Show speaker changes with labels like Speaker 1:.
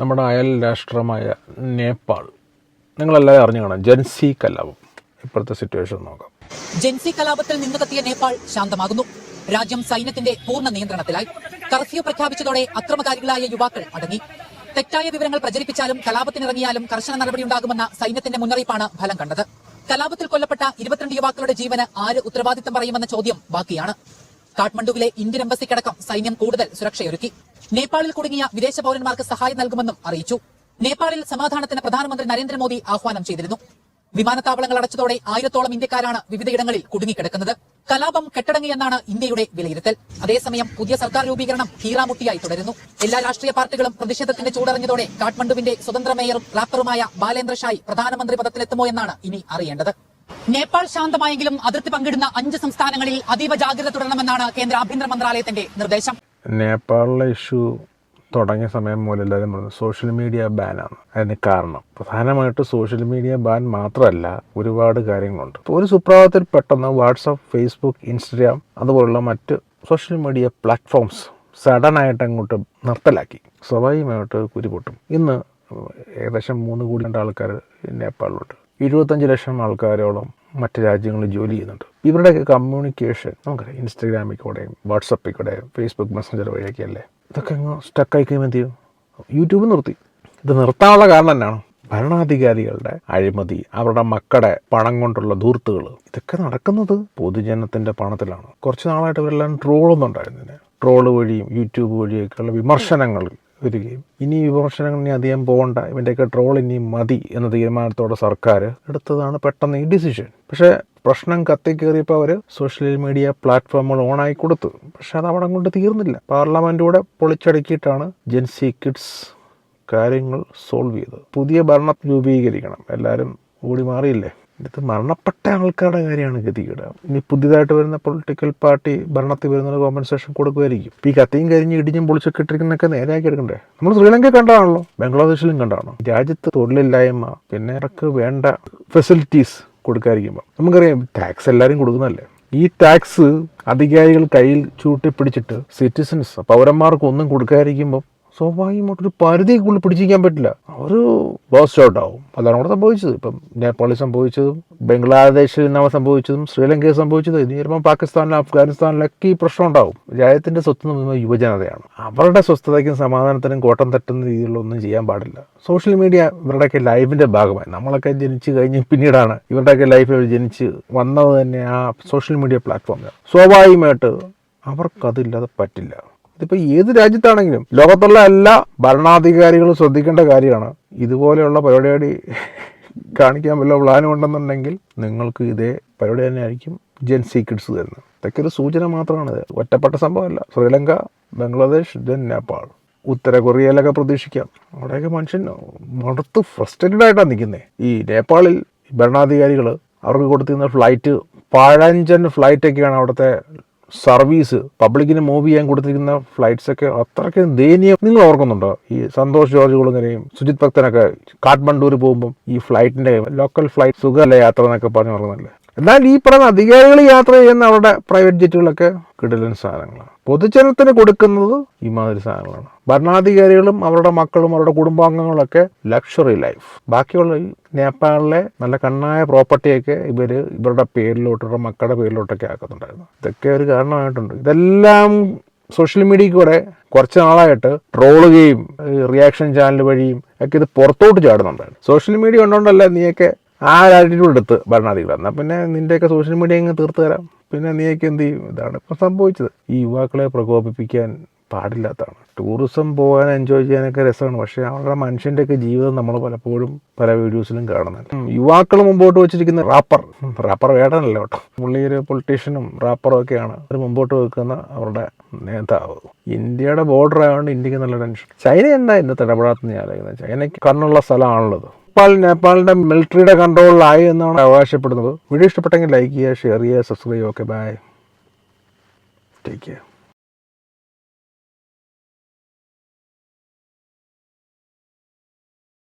Speaker 1: നമ്മുടെ അയൽ രാഷ്ട്രമായ നേപ്പാൾ. നിങ്ങളെല്ലാവരും അറിഞ്ഞു കാണാം. ജൻസി കലാപം. ഇപ്പോഴത്തെ സിറ്റുവേഷൻ നോക്കാം.
Speaker 2: ജൻസി കലാപത്തിൽ നിന്ന് കത്തിയ നേപ്പാൾ ശാന്തമാകുന്നു. രാജ്യം സൈന്യത്തിന്റെ പൂർണ നിയന്ത്രണത്തിലായി. കർഫ്യൂ പ്രഖ്യാപിച്ചതോടെ അക്രമകാരികളായ യുവാക്കൾ അടങ്ങി. തെറ്റായ വിവരങ്ങൾ പ്രചരിപ്പിച്ചാലും കലാപത്തിനിറങ്ങിയാലും കർശന നടപടിയുണ്ടാകുമെന്ന സൈന്യത്തിന്റെ മുന്നറിയിപ്പാണ് ഫലം കണ്ടത്. കലാപത്തിൽ കൊല്ലപ്പെട്ട ഇരുപത്തിരണ്ട് യുവാക്കളുടെ ജീവന് ആര് ഉത്തരവാദിത്തം പറയുമെന്ന ചോദ്യം ബാക്കിയാണ്. കാഠ്മണ്ഡുവിലെ ഇന്ത്യൻ എംബസിക്കടക്കം സൈന്യം കൂടുതൽ സുരക്ഷയൊരുക്കി. നേപ്പാളിൽ കുടുങ്ങിയ വിദേശ പൌരന്മാർക്ക് സഹായം നൽകുമെന്നും അറിയിച്ചു. നേപ്പാളിൽ സമാധാനത്തിന് പ്രധാനമന്ത്രി നരേന്ദ്രമോദി ആഹ്വാനം ചെയ്തിരുന്നു. വിമാനത്താവളങ്ങൾ അടച്ചതോടെ ആയിരത്തോളം ഇന്ത്യക്കാരാണ് വിവിധയിടങ്ങളിൽ കുടുങ്ങിക്കിടക്കുന്നത്. കലാപം കെട്ടടങ്ങിയെന്നാണ് ഇന്ത്യയുടെ വിലയിരുത്തൽ. അതേസമയം പുതിയ സർക്കാർ രൂപീകരണം ഹീറാമുട്ടിയായി തുടരുന്നു. എല്ലാ രാഷ്ട്രീയ പാർട്ടികളും പ്രതിഷേധത്തിന്റെ ചൂടറിഞ്ഞതോടെ കാഠ്മണ്ഡുവിന്റെ സ്വതന്ത്ര മേയറും റാപ്പറുമായ ബാലേന്ദ്ര ഷായ് പ്രധാനമന്ത്രി പദത്തിലെത്തുമോ എന്നാണ് ഇനി അറിയേണ്ടത്. നേപ്പാൾ ശാന്തമായെങ്കിലും അതിർത്തി പങ്കിടുന്ന അഞ്ച് സംസ്ഥാനങ്ങളിൽ അതീവ ജാഗ്രത തുടരണമെന്നാണ് കേന്ദ്ര ആഭ്യന്തര മന്ത്രാലയത്തിന്റെ നിർദ്ദേശം.
Speaker 1: നേപ്പാളിലെ ഇഷ്യൂ തുടങ്ങിയ സമയം മുതൽ എല്ലാവരും പറഞ്ഞു സോഷ്യൽ മീഡിയ ബാനാണ് അതിന് കാരണം പ്രധാനമായിട്ട് സോഷ്യൽ മീഡിയ ബാൻ മാത്രമല്ല ഒരുപാട് കാര്യങ്ങളുണ്ട്. ഒരു സുപ്രഭാതത്തിൽ പെട്ടെന്ന് വാട്സപ്പ് ഫേസ്ബുക്ക് ഇൻസ്റ്റഗ്രാം അതുപോലുള്ള മറ്റ് സോഷ്യൽ മീഡിയ പ്ലാറ്റ്ഫോംസ് സഡൻ ആയിട്ട് അങ്ങോട്ട് നിർത്തലാക്കി. സ്വാഭാവികമായിട്ട് കുരുപൊട്ടും. ഇന്ന് ഏകദേശം മൂന്ന് കോടി ആൾക്കാർ നേപ്പാളിലുണ്ട് ഇരുപത്തഞ്ച് ലക്ഷം ആൾക്കാരോളം മറ്റ് രാജ്യങ്ങളിൽ ജോലി ചെയ്യുന്നുണ്ട്. ഇവരുടെയൊക്കെ കമ്മ്യൂണിക്കേഷൻ നമുക്കറിയാം. ഇൻസ്റ്റഗ്രാമിൽ കൂടെയും ഫേസ്ബുക്ക് മെസ്സഞ്ചർ വഴിയൊക്കെ അല്ലേ ഇതൊക്കെ അങ്ങ് സ്റ്റക്കായി കഴിയുമ്പോൾ എന്ത് ചെയ്യും യൂട്യൂബ് നിർത്തി. ഇത് നിർത്താനുള്ള കാരണം എന്നാണ്. ഭരണാധികാരികളുടെ അഴിമതി അവരുടെ മക്കളുടെ പണം കൊണ്ടുള്ള ധൂർത്തുകൾ ഇതൊക്കെ നടക്കുന്നത് പൊതുജനത്തിന്റെ പണത്തിലാണ്. കുറച്ച് നാളായിട്ട് ഇവരെല്ലാം ട്രോളൊന്നും ഉണ്ടായിരുന്നില്ല ട്രോൾ വഴിയും യൂട്യൂബ് വഴിയൊക്കെയുള്ള വിമർശനങ്ങൾ വരികയും. ഇനി വിമർശനങ്ങൾ ഇനി അധികം പോകണ്ട. ഇവന്റെയൊക്കെ ട്രോൾ ഇനി മതി എന്ന തീരുമാനത്തോടെ സർക്കാർ എടുത്തതാണ് പെട്ടെന്ന് ഈ ഡിസിഷൻ പക്ഷേ പ്രശ്നം കത്തിക്കേറിയപ്പോൾ അവർ സോഷ്യൽ മീഡിയ പ്ലാറ്റ്ഫോമുകൾ ഓണായി കൊടുത്തു. പക്ഷെ അത് അവിടെ കൊണ്ട് തീർന്നില്ല. പാർലമെന്റൂടെ പൊളിച്ചടക്കിയിട്ടാണ് ജെൻസി കിഡ്സ് കാര്യങ്ങൾ സോൾവ് ചെയ്തത്. പുതിയ ഭരണം രൂപീകരിക്കണം. എല്ലാവരും ഓടി മാറിയില്ലേ? ഇത് മരണപ്പെട്ട ആൾക്കാരുടെ കാര്യമാണ് ഗതികേട്. ഇനി പുതിയതായിട്ട് വരുന്ന പൊളിറ്റിക്കൽ പാർട്ടി ഭരണത്തിൽ വരുന്ന കോമ്പൻസേഷൻ കൊടുക്കുമായിരിക്കും. ഈ കത്തിയും കരിഞ്ഞ് ഇടിഞ്ഞും പൊളിച്ചൊക്കെ ഇട്ടിരിക്കുന്നൊക്കെ നേരെയാക്കി എടുക്കണ്ടേ? നമ്മൾ ശ്രീലങ്ക കണ്ടതാണല്ലോ ബംഗ്ലാദേശിലും കണ്ടാണോ രാജ്യത്ത് തൊഴിലില്ലായ്മ പിന്നെ അവർക്ക് വേണ്ട ഫെസിലിറ്റീസ് കൊടുക്കാതിരിക്കുമ്പോൾ നമുക്കറിയാം ടാക്സ് എല്ലാവരും കൊടുക്കുന്നതല്ലേ? ഈ ടാക്സ് അധികാരികൾ കയ്യിൽ ചൂട്ടിപ്പിടിച്ചിട്ട് സിറ്റിസൺസ് പൗരന്മാർക്ക് ഒന്നും കൊടുക്കാതിരിക്കുമ്പോൾ സ്വാഭാവികമായിട്ടൊരു പരിധിക്കുള്ളിൽ പിടിച്ചിരിക്കാൻ പറ്റില്ല. അവർ ബോസ്റ്റ് ഔട്ട് ആവും. അതാണ് അവിടെ സംഭവിച്ചത്. ഇപ്പം നേപ്പാളിൽ സംഭവിച്ചതും ബംഗ്ലാദേശിൽ നിന്നാണ് സംഭവിച്ചതും ശ്രീലങ്കയിൽ സംഭവിച്ചതും ഇനി വരുമ്പോൾ പാകിസ്ഥാനിലും അഫ്ഗാനിസ്ഥാനിലൊക്കെ ഈ പ്രശ്നം ഉണ്ടാവും. രാജ്യത്തിന്റെ സ്വത്ത് പറയുന്നത് യുവജനതയാണ്. അവരുടെ സ്വസ്ഥതയ്ക്കും സമാധാനത്തിനും കോട്ടം തട്ടുന്ന രീതിയിലൊന്നും ചെയ്യാൻ പാടില്ല. സോഷ്യൽ മീഡിയ ഇവരുടെയൊക്കെ ലൈഫിന്റെ ഭാഗമായി. നമ്മളൊക്കെ ജനിച്ച് കഴിഞ്ഞ് പിന്നീടാണ് ഇവരുടെയൊക്കെ ലൈഫിൽ ജനിച്ച് വന്നത് തന്നെ ആ സോഷ്യൽ മീഡിയ പ്ലാറ്റ്ഫോമിലാണ് സ്വാഭാവികമായിട്ട് അവർക്കതില്ലാതെ പറ്റില്ല. ഇതിപ്പോൾ ഏത് രാജ്യത്താണെങ്കിലും ലോകത്തുള്ള എല്ലാ ഭരണാധികാരികളും ശ്രദ്ധിക്കേണ്ട കാര്യമാണ്. ഇതുപോലെയുള്ള പരിപാടി കാണിക്കാൻ വല്ല പ്ലാനും ഉണ്ടെന്നുണ്ടെങ്കിൽ നിങ്ങൾക്ക് ഇതേ പരിപാടി തന്നെയായിരിക്കും ജെൻ സീക്രട്സ് തരുന്നത്. ഇതൊക്കെ ഒരു സൂചന മാത്രമാണ്. ഇത് ഒറ്റപ്പെട്ട സംഭവമല്ല. ശ്രീലങ്ക ബംഗ്ലാദേശ് ദെൻ നേപ്പാൾ. ഉത്തര കൊറിയയിലൊക്കെ പ്രതീക്ഷിക്കാം. അവിടെയൊക്കെ മനുഷ്യൻ മടുത്ത് ഫ്രസ്ട്രേറ്റഡ് ആയിട്ടാണ് നിൽക്കുന്നത് ഈ നേപ്പാളിൽ ഭരണാധികാരികൾ അവർക്ക് കൊടുത്തിരുന്ന ഫ്ലൈറ്റ് പഴഞ്ചൻ ഫ്ലൈറ്റൊക്കെയാണ് അവിടുത്തെ സർവീസ് പബ്ലിക്കിന് മൂവ് ചെയ്യാൻ കൊടുത്തിരിക്കുന്ന ഫ്ലൈറ്റ്സ് ഒക്കെ അത്രയ്ക്ക് ദയനീയം. നിങ്ങൾ ഓർക്കുന്നുണ്ടോ? ഈ സന്തോഷ് ജോർജ് കുളങ്ങനെയും സുജിത് ഭക്തനൊക്കെ കാഠ്മണ്ഡൂർ പോകുമ്പോൾ ഈ ഫ്ലൈറ്റിന്റെ ലോക്കൽ ഫ്ലൈറ്റ് സുഖമല്ല യാത്ര എന്നൊക്കെ പറഞ്ഞു ഓർക്കുന്നില്ലേ എന്നാൽ ഈ പറയുന്ന അധികാരികൾ യാത്ര ചെയ്യുന്ന അവരുടെ പ്രൈവറ്റ് ജെറ്റുകളൊക്കെ കിടലൻ സാധനങ്ങളാണ്. പൊതുജനത്തിന് കൊടുക്കുന്നത് ഇമാതിരി മാതിരി സാധനങ്ങളാണ്. ഭരണാധികാരികളും അവരുടെ മക്കളും അവരുടെ കുടുംബാംഗങ്ങളൊക്കെ ലക്ഷറി ലൈഫ് ബാക്കിയുള്ള ഈ നേപ്പാളിലെ നല്ല കണ്ണായ പ്രോപ്പർട്ടിയൊക്കെ ഇവർ ഇവരുടെ പേരിലോട്ട് ഇവരുടെ മക്കളുടെ പേരിലോട്ടൊക്കെ ആക്കുന്നുണ്ടായിരുന്നു. ഇതൊക്കെ ഒരു കാരണമായിട്ടുണ്ട്. ഇതെല്ലാം സോഷ്യൽ മീഡിയയ്ക്ക് കൂടെ കുറച്ച് നാളായിട്ട് ട്രോളുകയും റിയാക്ഷൻ ചാനൽ വഴിയും ഒക്കെ ഇത് പുറത്തോട്ട് ചാടുന്നുണ്ടായിരുന്നു. സോഷ്യൽ മീഡിയ ഉണ്ടോണ്ടല്ല നീയൊക്കെ ആ ആറ്റിറ്റ്യൂഡ് എടുത്ത് ഭരണാധികാരി എന്നാൽ പിന്നെ നിന്റെയൊക്കെ സോഷ്യൽ മീഡിയ അങ്ങ് തീർത്ത് തരാം. പിന്നെ നീയൊക്കെ എന്ത് ചെയ്യും? ഇതാണ് ഇപ്പം സംഭവിച്ചത്. ഈ യുവാക്കളെ പ്രകോപിപ്പിക്കാൻ പാടില്ലാത്തതാണ്. ടൂറിസം പോകാൻ എൻജോയ് ചെയ്യാനൊക്കെ രസമാണ്. പക്ഷേ അവരുടെ മനുഷ്യന്റെയൊക്കെ ജീവിതം നമ്മൾ പലപ്പോഴും പല വീഡിയോസിലും കാണുന്നുണ്ട്. യുവാക്കൾ മുമ്പോട്ട് വെച്ചിരിക്കുന്ന റാപ്പർ റാപ്പർ വേടനല്ല കേട്ടോ. പുള്ളി ഒരു പൊളിറ്റീഷ്യനും റാപ്പറും ഒക്കെയാണ് അവർ മുമ്പോട്ട് വെക്കുന്ന അവരുടെ നേതാവ്. ഇന്ത്യയുടെ ബോർഡർ ആയതുകൊണ്ട് ഇന്ത്യയ്ക്ക് നല്ല ടെൻഷൻ ചൈന എന്താ എന്നെ തടപെടാത്തെന്ന് ഞാൻ ആലോചിക്കുന്നത്? ചൈനയ്ക്ക് കണ്ണുള്ള സ്ഥലമാണുള്ളത്. നേപ്പാൾ നേപ്പാളിന്റെ മിലിറ്ററിയുടെ കൺട്രോളിലായി എന്നാണ് അവകാശപ്പെടുന്നത്. വീഡിയോ ഇഷ്ടപ്പെട്ടെങ്കിൽ ലൈക്ക് ചെയ്യുക ഷെയർ ചെയ്യുക subscribe okay bye take care